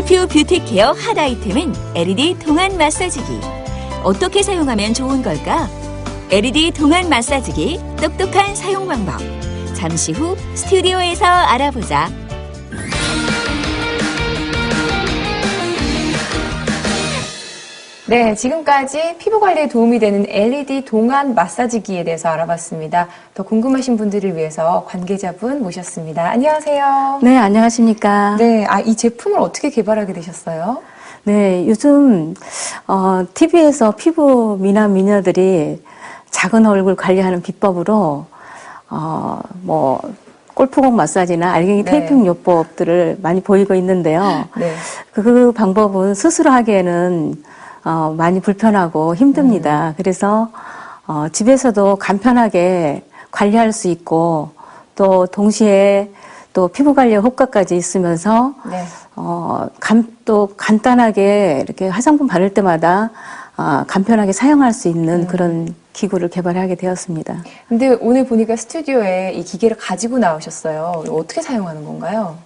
셀퓨 뷰티 케어 핫 아이템은 LED 동안 마사지기. 어떻게 사용하면 좋은 걸까? LED 동안 마사지기 똑똑한 사용 방법. 잠시 후 스튜디오에서 알아보자. 네, 지금까지 피부 관리에 도움이 되는 LED 동안 마사지기에 대해서 알아봤습니다. 더 궁금하신 분들을 위해서 관계자분 모셨습니다. 안녕하세요. 네, 안녕하십니까. 네, 아, 이 제품을 어떻게 개발하게 되셨어요? 네, 요즘, 어, TV에서 피부 미남 미녀들이 작은 얼굴 관리하는 비법으로, 어, 뭐, 골프공 마사지나 알갱이 네. 테이핑 요법들을 많이 보이고 있는데요. 네. 그, 그 방법은 스스로 하기에는 어, 많이 불편하고 음. 힘듭니다. 그래서 어, 집에서도 간편하게 관리할 수 있고 또 동시에 또 피부 관리 효과까지 있으면서 네. 어, 간, 또 간단하게 이렇게 화장품 바를 때마다 아, 간편하게 사용할 수 음. 있는 그런 기구를 개발하게 되었습니다. 근데 오늘 보니까 스튜디오에 이 기계를 가지고 나오셨어요. 어떻게 사용하는 건가요?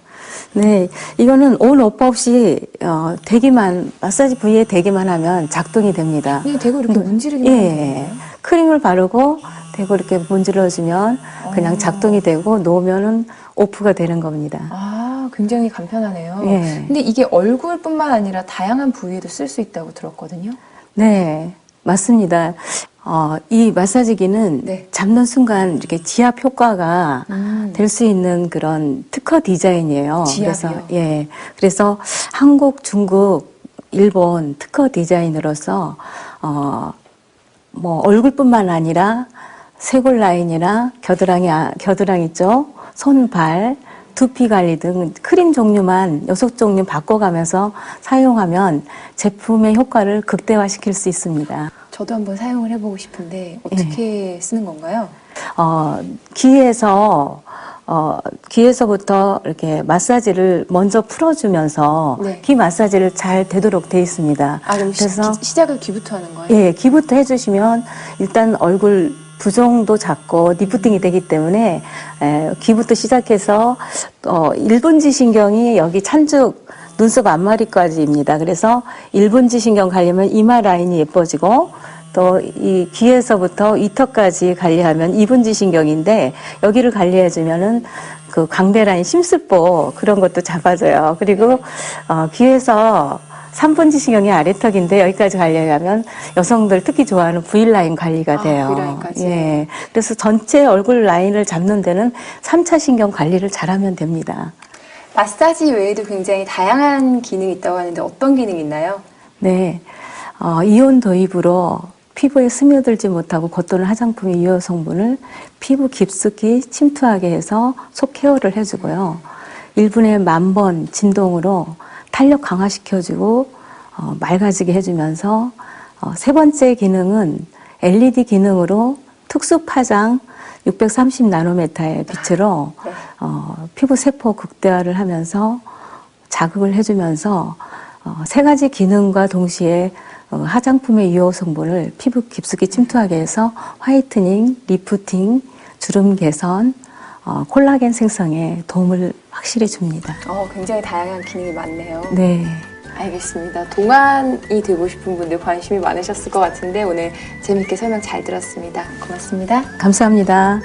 네, 이거는 온 오프 없이 어, 대기만 마사지 부위에 대기만 하면 작동이 됩니다. 그냥 대고 이렇게 문지르기만 하는 예? 크림을 바르고 대고 이렇게 문질러주면 그냥 작동이 되고 놓으면은 오프가 되는 겁니다. 아, 굉장히 간편하네요. 예. 근데 이게 얼굴뿐만 아니라 다양한 부위에도 쓸 수 있다고 들었거든요. 네, 맞습니다. 어, 이 마사지기는 네. 잡는 순간 이렇게 지압 효과가 음. 될수 있는 그런 특허 디자인이에요. 지압이요? 그래서 예, 그래서 한국, 중국, 일본 특허 디자인으로서 어, 뭐 얼굴뿐만 아니라 쇄골 라인이나 겨드랑이 아- 겨드랑이 쪽, 손, 발, 두피 관리 등 크림 종류만 여섯 종류 바꿔가면서 사용하면 제품의 효과를 극대화시킬 수 있습니다. 저도 한번 사용을 해보고 싶은데 어떻게 쓰는 건가요? 어, 귀에서 어, 귀에서부터 이렇게 마사지를 먼저 풀어주면서 네. 귀 마사지를 잘 되도록 돼 있습니다. 아, 그럼 시, 그래서 기- 시작을 귀부터 하는 거예요? 예, 귀부터 해주시면 일단 얼굴 부종도 작고 리프팅이 되기 때문에 에, 귀부터 시작해서 어, 1분지 신경이 여기 찬죽 눈썹 앞머리까지입니다. 그래서 1분지 신경 관리하면 이마 라인이 예뻐지고 또 이 귀에서부터 이턱까지 관리하면 2분지 신경인데 여기를 관리해주면은 그 광대 라인 심술보 그런 것도 잡아줘요. 그리고 어, 귀에서 3분지 신경이 아래턱인데 여기까지 관리하면 여성들 특히 좋아하는 V라인 관리가 아, 돼요. V라인까지. 예. 그래서 전체 얼굴 라인을 잡는 데는 3차 신경 관리를 잘하면 됩니다. 마사지 외에도 굉장히 다양한 기능이 있다고 하는데 어떤 기능이 있나요? 네. 어, 이온 도입으로 피부에 스며들지 못하고 겉도는 화장품의 유효 성분을 피부 깊숙이 침투하게 해서 속 케어를 해주고요. 1분에 만 번 진동으로 탄력 강화시켜주고 어, 맑아지게 해주면서 어, 세 번째 기능은 LED 기능으로 특수 파장 630 나노메타의 빛으로 네. 어, 피부 세포 극대화를 하면서 자극을 해주면서 어, 세 가지 기능과 동시에 어, 화장품의 유효 성분을 피부 깊숙이 침투하게 해서 화이트닝, 리프팅, 주름 개선, 어, 콜라겐 생성에 도움을 확실히 줍니다. 어, 굉장히 다양한 기능이 많네요. 네. 알겠습니다. 동안이 되고 싶은 분들 관심이 많으셨을 것 같은데 오늘 재밌게 설명 잘 들었습니다. 고맙습니다. 감사합니다.